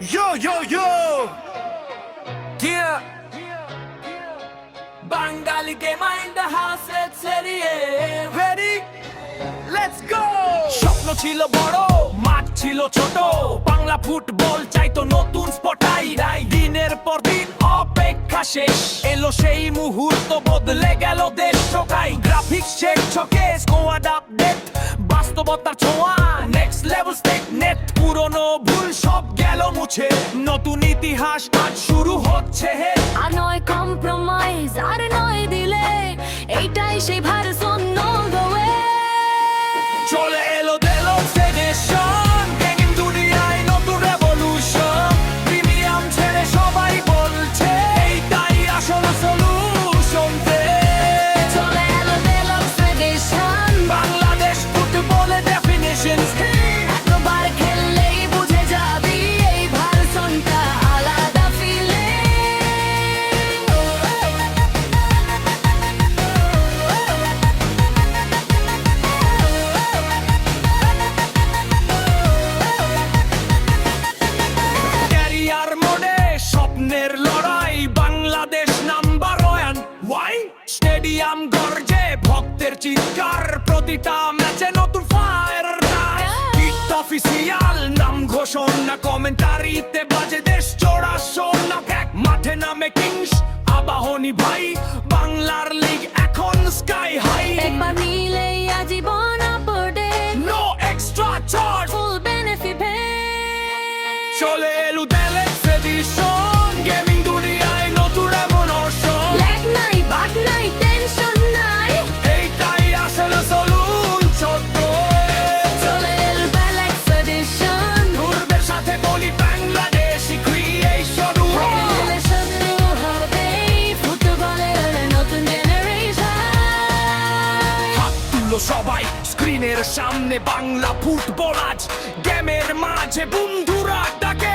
Yo, yo, yo! Yeah. Bengali game in the house, let's ready. Ready? Let's go! স্বপ্ন ছিল বড় মাঠ ছিল ছোট বাংলা ফুটবল চাইতো নতুন স্পটাই দিনের পর দিন অপেক্ষা শেষ এলো সেই মুহূর্ত বদলে গেল দেশ ঠোকাই গ্রাফিক্স চেক ছকে স্কোয়াড আপডেট বাস্তবতার ছোঁয়া নেক্সট লেভেল স্টেক নেট পুরনো ভুল সব মুছে নতুন ইতিহাস আজ শুরু হচ্ছে। হে আর নয় কম্প্রোমাইজ আর নয় দিলে, এইটাই সেই ভারসাম্য স্টেডিয়াম গর্জে ভক্তের চিৎকার প্রতিটা ম্যাচে নতুন ফায়ার অফিসিয়াল নাম ঘোষণা কমেন্টারিতে বাজে দেশ চোরা সোনা মাঠে নামে কিংস আবাহনী ভাই বাংলার সবাই স্ক্রিনের সামনে বাংলা ফুটবল আজ। গেমের মাঝে বন্ধুরা ডাকে